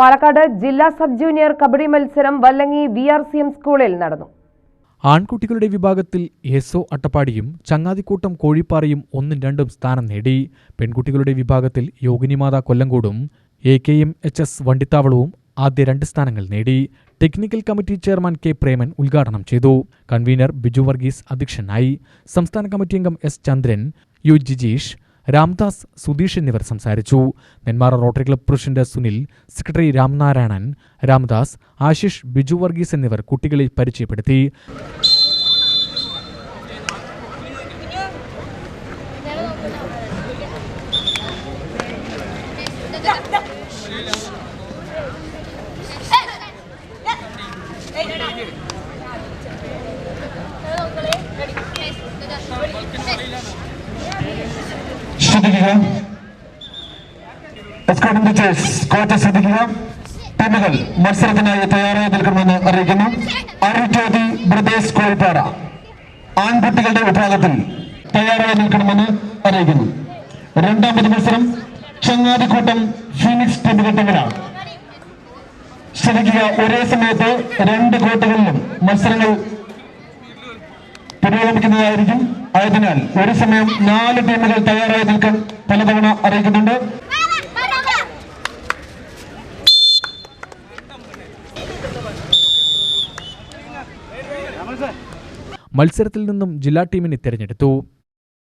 പാലക്കാട് ജില്ലാ sub junior kabaddi മത്സരം Vallangi V R C M സ്കൂളിൽ നടന്നു. ആൺകുട്ടികളുടെ വിഭാഗത്തിൽ എസോ അട്ടപ്പാടിയും ചങ്ങാതിക്കൂട്ടം കോഴിപ്പാറയും ഒന്നും രണ്ടും സ്ഥാനം നേടി. പെൺകുട്ടികളുടെ വിഭാഗത്തിൽ Yoginimatha കൊല്ലങ്കോടും A K M H S വണ്ടിത്താവളവും ആദ്യ രണ്ട് സ്ഥാനങ്ങൾ നേടി. Technical committee chairman K Preman ഉദ്ഘാടനം ചെയ്തു. കൺവീനർ ബിജു വർഗീസ് അധ്യക്ഷനായി. സംസ്ഥാന കമ്മിറ്റി അംഗം എസ് ചന്ദ്രൻ യു ജിജീഷ് രാംദാസ് സുധീഷ് എന്നിവർ സംസാരിച്ചു. Nenmara rotary club president Sunil secretary Ramnarayanan Ramdas Ashish Biju Varghese എന്നിവർ കുട്ടികളെ പരിചയപ്പെടുത്തി. ശ്രദ്ധിക്കുക. എസ്കോട്ടിംഗ് ടീച്ചേഴ്സ് കോച്ച് ടീമുകൾ മത്സരത്തിനായി തയ്യാറായി നിൽക്കണമെന്ന് അറിയിക്കുന്നു. അരുജ്യോതി ബ്രദേഴ്സ് കോഴിപ്പാറ. ആൺകുട്ടികളുടെ വിഭാഗത്തിൽ തയ്യാറായി നിൽക്കണമെന്ന് അറിയിക്കുന്നു. രണ്ടാമത് മത്സരം ചങ്ങാതിക്കൂട്ടം ഫിനിക്സ് ടീമുകൾ തമ്മിലാണ് ശ്രദ്ധിക്കുക ഒരേ സമയത്ത് രണ്ട് കോട്ടുകളിലും മത്സരങ്ങൾ പുരോഗമിക്കുന്നതായിരിക്കും. ആയതിനാൽ ഒരു സമയം നാല് ടീമുകൾ തയ്യാറായി നിൽക്കാൻ പലതവണ അറിയിക്കുന്നുണ്ട്. മത്സരത്തിൽ നിന്നും ജില്ലാ ടീമിനെ തിരഞ്ഞെടുത്തു.